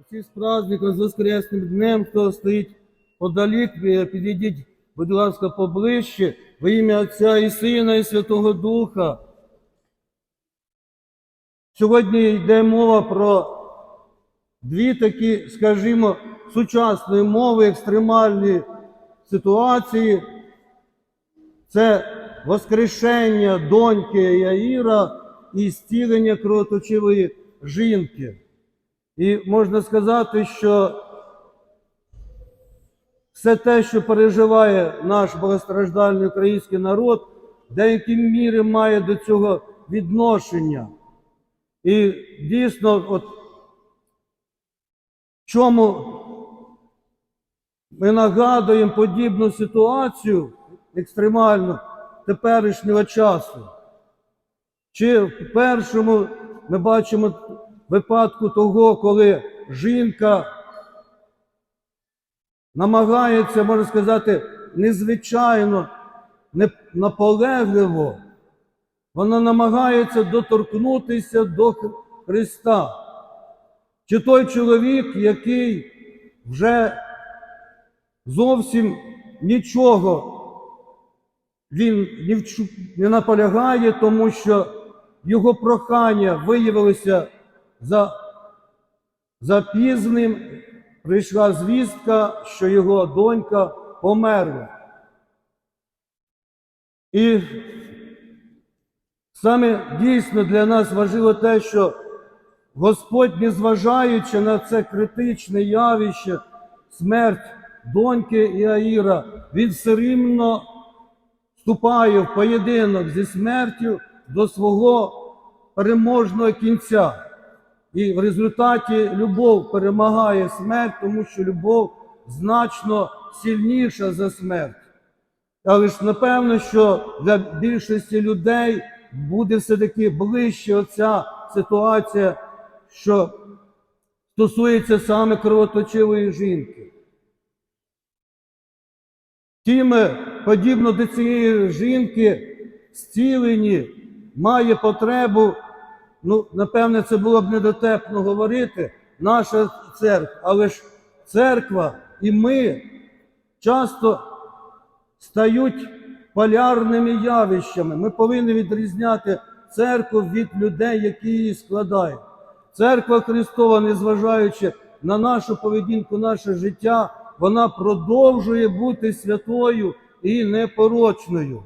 Всі праздником, з Воскресним днем, хто стоїть подалік, е, підійдіть, будь ласка, поближче, во ім'я Отця і Сина, і Святого Духа. Сьогодні йде мова про дві такі, скажімо, сучасної мови, екстремальні ситуації. Це воскрешення доньки Яїра і зцілення кровоточивої жінки. І можна сказати, що все те, що переживає наш багатостраждальний український народ, в деякій мірі має до цього відношення. І дійсно, от чому ми нагадуємо подібну ситуацію екстремальну теперішнього часу. Чи в першому ми бачимо випадку того, коли жінка намагається, можна сказати, незвичайно, не- наполегливо, вона намагається доторкнутися до Христа. Чи той чоловік, який вже зовсім нічого він не наполягає, тому що його прохання виявилося за, запізним. Прийшла звістка, що його донька померла. І саме дійсно для нас важливо те, що Господь, незважаючи на це критичне явище, смерть доньки Іаїра, він все рівно вступає в поєдинок зі смертю до свого переможного кінця. І в результаті любов перемагає смерть, тому що любов значно сильніша за смерть. Але ж напевно, що для більшості людей буде все-таки ближче оця ситуація, що стосується саме кровоточивої жінки. Тім, подібно до цієї жінки, зцілені, має потребу, ну, напевне, це було б недотепно говорити, наша церква, але ж церква і ми часто стають полярними явищами. Ми повинні відрізняти церкву від людей, які її складають. Церква Христова, незважаючи на нашу поведінку, наше життя, вона продовжує бути святою і непорочною.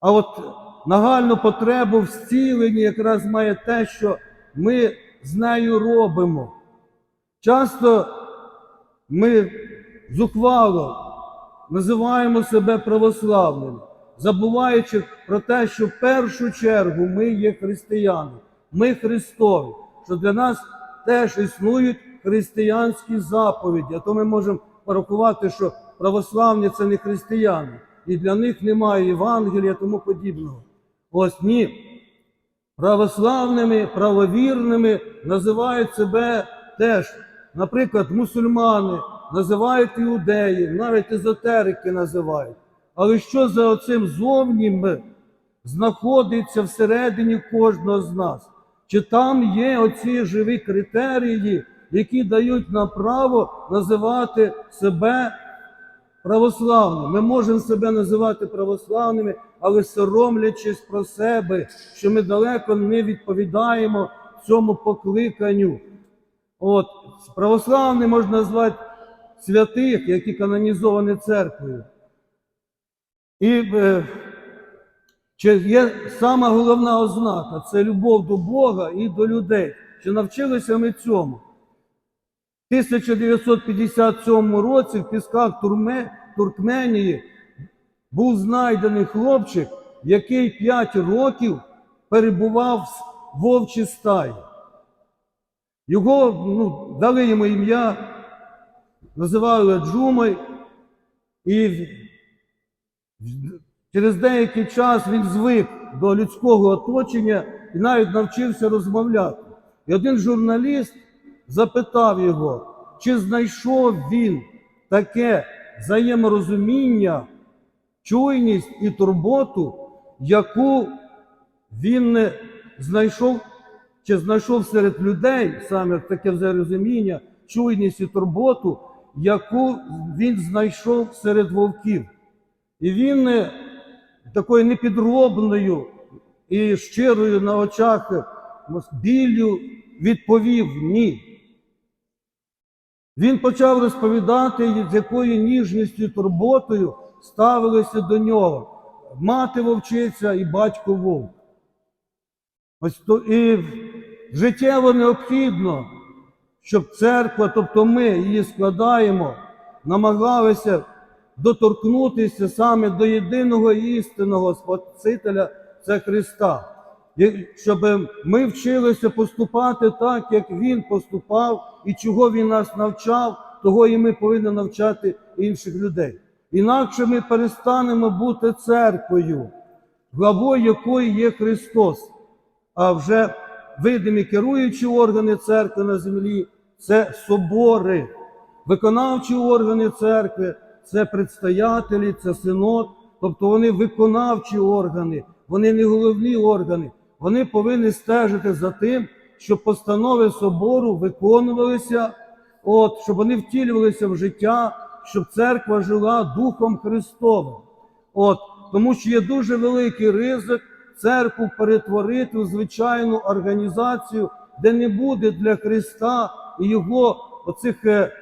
А от нагальну потребу в зціленні якраз має те, що ми з нею робимо. Часто ми зухвало називаємо себе православними, забуваючи про те, що в першу чергу ми є християни, ми Христові, що для нас теж існують християнські заповіді. А то ми можемо порахувати, що православні це не християни, і для них немає Євангелія тому подібного. Ось ні. Православними, правовірними називають себе теж, наприклад, мусульмани, називають іудеї, навіть езотерики називають. Але що за оцим зовнім знаходиться всередині кожного з нас? Чи там є оці живі критерії, які дають нам право називати себе православними? Ми можемо себе називати православними, але соромлячись про себе, що ми далеко не відповідаємо цьому покликанню. От, православним можна назвати святих, які канонізовані церквою. І е, є сама головна ознака це любов до Бога і до людей. Чи навчилися ми цьому? В 1957 році в пісках Турме, Туркменії був знайдений хлопчик, який 5 років перебував в вовчій стаї. Його ну, дали йому ім'я, називали Джумой, і через деякий час він звик до людського оточення і навіть навчився розмовляти. І один журналіст запитав його, чи знайшов він таке взаєморозуміння, чуйність і турботу, яку він знайшов чи знайшов серед людей саме таке взаєморозуміння, чуйність і турботу, яку він знайшов серед вовків. І він такою непідробною і щирою на очах біллю відповів ні. Він почав розповідати, з якою ніжністю і турботою ставилися до нього мати вовчиця і батько вовк. Ось то і життєво необхідно, щоб церква, тобто ми її складаємо, намагалися доторкнутися саме до єдиного істинного Спасителя це Христа. Щоб ми вчилися поступати так, як Він поступав, і чого Він нас навчав, того і ми повинні навчати інших людей. Інакше ми перестанемо бути церквою, главою якої є Христос. А вже видимі керуючі органи церкви на землі це собори, виконавчі органи церкви, це предстоятелі, це синод, тобто вони виконавчі органи, вони не головні органи. Вони повинні стежити за тим, щоб постанови собору виконувалися, от, щоб вони втілювалися в життя, щоб церква жила Духом Христовим. От, тому що є дуже великий ризик церкву перетворити у звичайну організацію, де не буде для Христа і Його оцих е,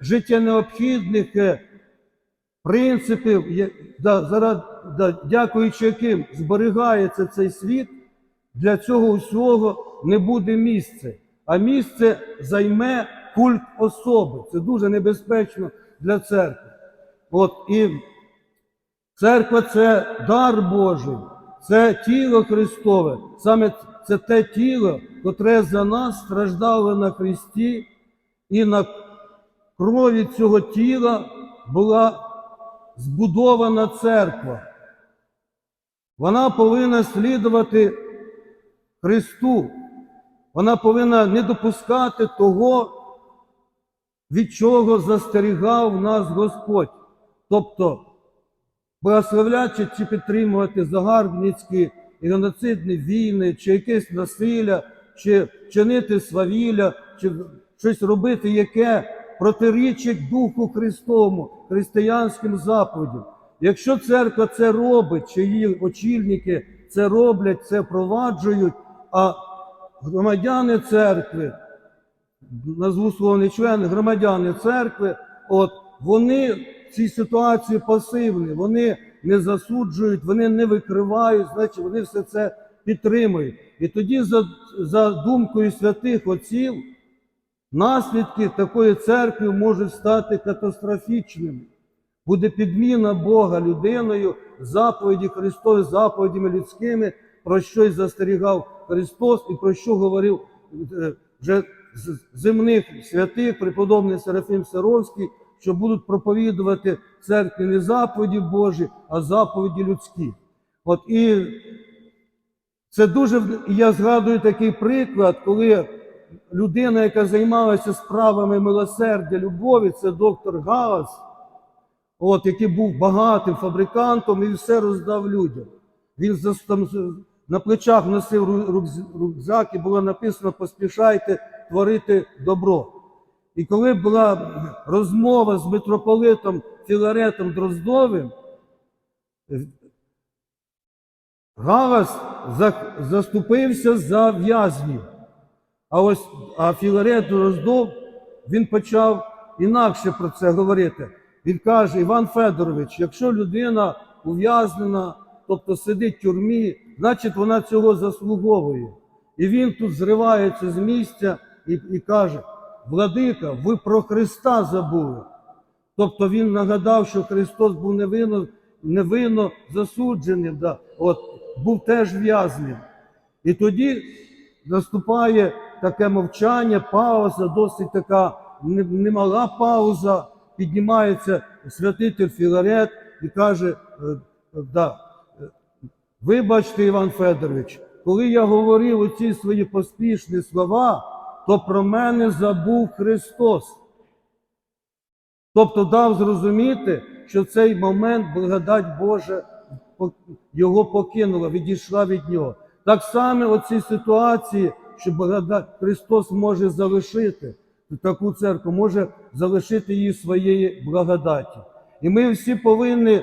життєнеобхідних е, принципів, да, зарад, да, дякуючи яким зберігається цей світ, для цього усього не буде місця. А місце займе культ особи. Це дуже небезпечно для церкви. От і церква це дар Божий, це тіло Христове, саме це те тіло, котре за нас страждало на Христі, і на крові цього тіла була збудована церква. Вона повинна слідувати Христу. Вона повинна не допускати того, від чого застерігав нас Господь. Тобто, благословляючи чи підтримувати загарбницькі і геноцидні війни, чи якесь насилля, чи чинити свавілля, чи щось робити, яке протирічить Духу Христовому, християнським заповідям. Якщо церква це робить, чи її очільники це роблять, це впроваджують, а громадяни церкви, назву не члени, громадяни церкви, от вони в цій ситуації пасивні, вони не засуджують, вони не викривають, значить вони все це підтримують. І тоді, за, за думкою святих отців, наслідки такої церкви можуть стати катастрофічними. Буде підміна Бога людиною, заповіді Христові, заповідями людськими, про що й застерігав Христос і про що говорив е, вже земних святих, преподобний Серафим Саровський, що будуть проповідувати церкві не заповіді Божі, а заповіді людські. От і це дуже я згадую такий приклад, коли людина, яка займалася справами милосердя, любові, це доктор Галас, от, який був багатим фабрикантом і все роздав людям. Він там, на плечах носив рюкзак і було написано поспішайте творити добро. І коли була розмова з митрополитом Філаретом Дроздовим, Галас заступився за в'язнів. А ось а Філарет Дроздов він почав інакше про це говорити. Він каже: Іван Федорович, якщо людина ув'язнена, тобто сидить в тюрмі, значить вона цього заслуговує. І він тут зривається з місця і, і каже: Владика, ви про Христа забули. Тобто він нагадав, що Христос був невинно, невинно засудженим, да, от, був теж в'язнем. І тоді наступає таке мовчання, пауза, досить така немала пауза. Піднімається святитель Філарет і каже: е, да, е, вибачте, Іван Федорович, коли я говорив оці свої поспішні слова, то про мене забув Христос. Тобто дав зрозуміти, що в цей момент благодать Божа його покинула, відійшла від нього. Так само у цій ситуації що благодать Христос може залишити таку церкву, може залишити її своєї благодаті. І ми всі повинні,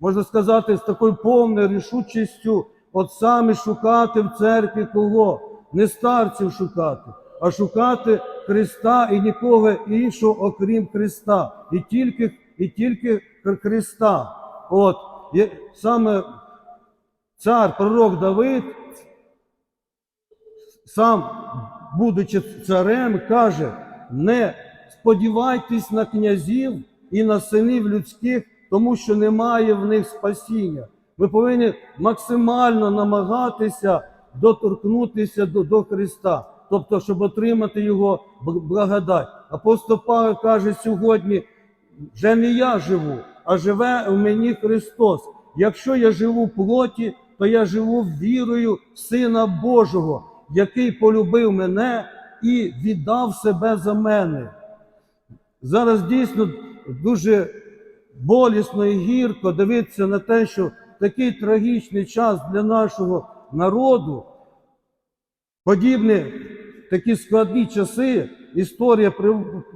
можна сказати, з такою повною рішучістю от саме шукати в церкві кого? Не старців шукати, а шукати Христа і нікого іншого, окрім Христа. І тільки, і тільки Христа. От, є, саме цар, пророк Давид, сам, будучи царем, каже: не сподівайтесь на князів і на синів людських, тому що немає в них спасіння. Ми повинні максимально намагатися доторкнутися до, до Христа, тобто, щоб отримати Його благодать. Апостол Павло каже сьогодні: вже не я живу, а живе в мені Христос. Якщо я живу в плоті, то я живу вірою в Сина Божого, який полюбив мене і віддав себе за мене. Зараз дійсно дуже болісно і гірко дивитися на те, що такий трагічний час для нашого народу, подібні такі складні часи, історія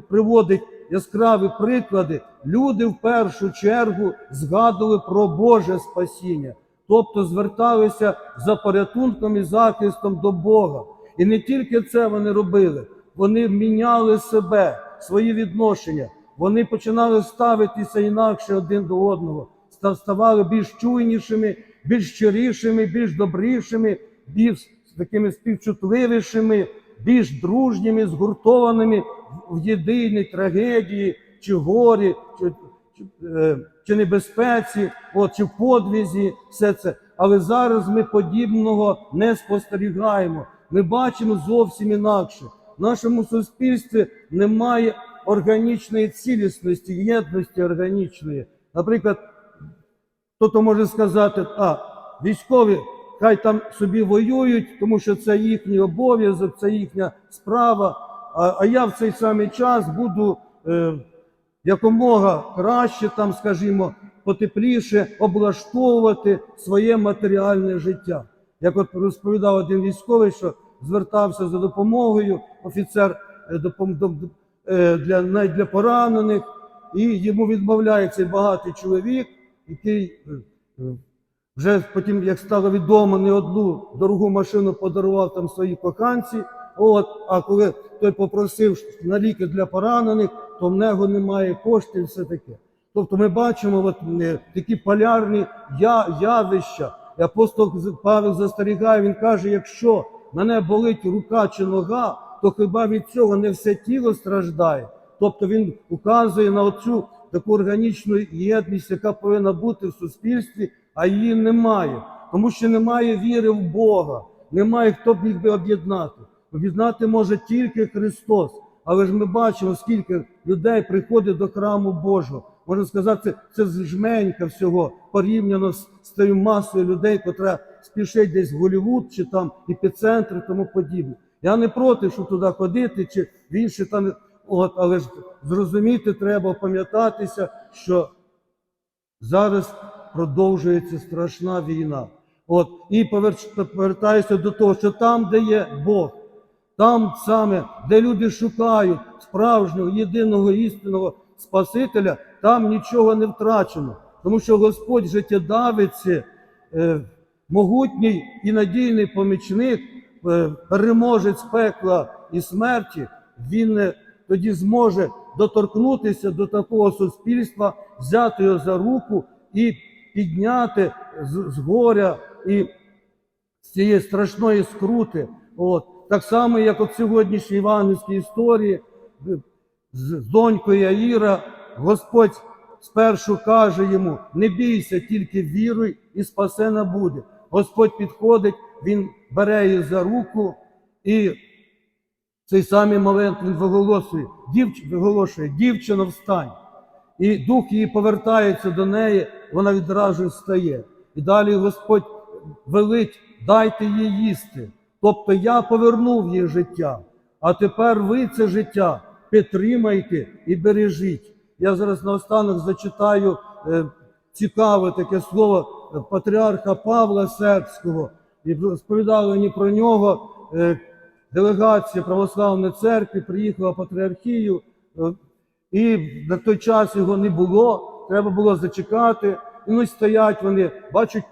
приводить яскраві приклади. Люди в першу чергу згадували про Боже спасіння, тобто зверталися за порятунком і захистом до Бога. І не тільки це вони робили, вони міняли себе, свої відношення. Вони починали ставитися інакше один до одного, ставали більш чуйнішими, більш щирішими, більш добрішими, більш такими співчутливішими, більш дружніми, згуртованими в- єдиній трагедії, чи горі, чи, чи, е, чи небезпеці, от, чи в подвізі, все це. Але зараз ми подібного не спостерігаємо. Ми бачимо зовсім інакше. В нашому суспільстві немає органічної цілісності, єдності органічної. Наприклад, хто-то може сказати, а військові хай там собі воюють, тому що це їхній обов'язок, це їхня справа. А, а я в цей самий час буду е, якомога краще, там, скажімо, потепліше облаштовувати своє матеріальне життя. Як от розповідав один військовий, що звертався за допомогою, офіцер е, е, для, для поранених, і йому відмовляє цей багатий чоловік, який е, вже потім, як стало відомо, не одну дорогу машину подарував там своїй коханці. От, а коли той попросив на ліки для поранених, то в нього немає коштів, і все таке. Тобто ми бачимо от, е, такі полярні я, явища. І апостол Павел застерігає, він каже: якщо мене болить рука чи нога, то хіба від цього не все тіло страждає? Тобто він указує на оцю таку органічну єдність, яка повинна бути в суспільстві, а її немає. Тому що немає віри в Бога, немає хто б міг би об'єднати. Об'єднати може тільки Христос. Але ж ми бачимо, скільки людей приходить до храму Божого. Можна сказати, це, жменька всього порівняно з, тою масою людей, котра спішить десь в Голлівуд чи там епіцентр і тому подібне. Я не проти, щоб туди ходити, чи в інші там. От, але ж зрозуміти треба, пам'ятатися, що зараз продовжується страшна війна. От, і повер- повертаюся до того, що там, де є Бог, там саме, де люди шукають справжнього, єдиного істинного Спасителя, там нічого не втрачено. Тому що Господь життєдавець, е, могутній і надійний помічник, е, переможець пекла і смерті, він е, тоді зможе доторкнутися до такого суспільства, взяти його за руку і підняти з, з горя і з цієї страшної скрути. От. Так само, як от сьогоднішній івангельській історії з донькою Аїра, Господь спершу каже йому: не бійся, тільки віруй, і спасена буде. Господь підходить, він бере її за руку, і в цей самий момент він виголошує, дівч... виголошує дівчино, встань. І дух її повертається до неї, вона відразу встає. І далі Господь велить, дайте їй їсти. Тобто я повернув їй життя, а тепер ви це життя підтримайте і бережіть. Я зараз наостанок зачитаю е, цікаве таке слово е, патріарха Павла Сербського. І розповідали мені про нього, е, делегація православної церкви приїхала в патріархію, е, і на той час його не було. Треба було зачекати. І ну стоять вони, бачать,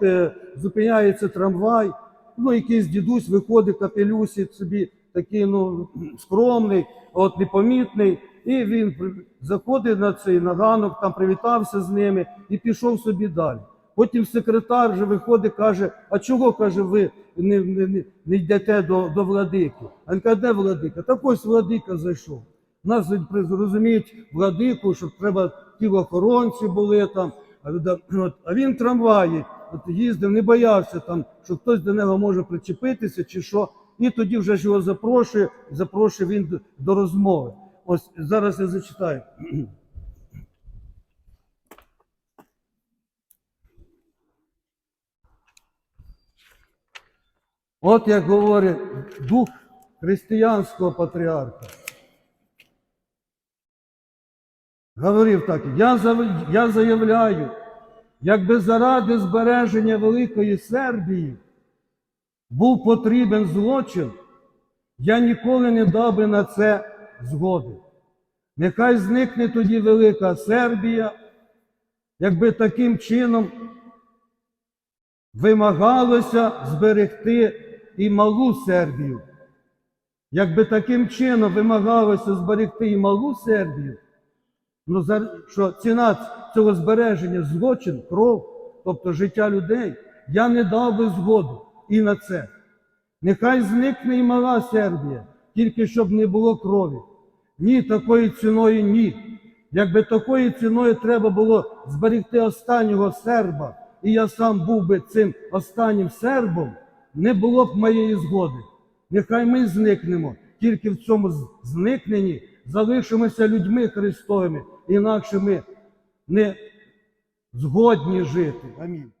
зупиняється трамвай. Ну, якийсь дідусь виходить, капелюсі собі такий ну, скромний, от непомітний. І він заходить на цей на ганок, там привітався з ними і пішов собі далі. Потім секретар вже виходить, каже: А чого каже, ви не, не, не йдете до, до владики? А він каже, де владика? Так ось владика зайшов. Нас розуміють владику, що треба тілоохоронці були там. А, він трамваї от, їздив, не боявся там, що хтось до нього може причепитися чи що. І тоді вже ж його запрошує, запрошує він до розмови. Ось зараз я зачитаю. От як говорить дух християнського патріарха. Говорив так: я, я заявляю, якби заради збереження Великої Сербії був потрібен злочин, я ніколи не дав би на це згоди. Нехай зникне тоді Велика Сербія, якби таким чином вимагалося зберегти і малу Сербію. Якби таким чином вимагалося зберегти і малу Сербію, ну, за- що ціна цього збереження злочин, кров, тобто життя людей, я не дав би згоду і на це. Нехай зникне і мала Сербія, тільки щоб не було крові. Ні, такою ціною ні. Якби такою ціною треба було зберегти останнього серба, і я сам був би цим останнім сербом, не було б моєї згоди. Нехай ми зникнемо, тільки в цьому зникненні залишимося людьми Христовими, інакше ми не згодні жити. Амінь.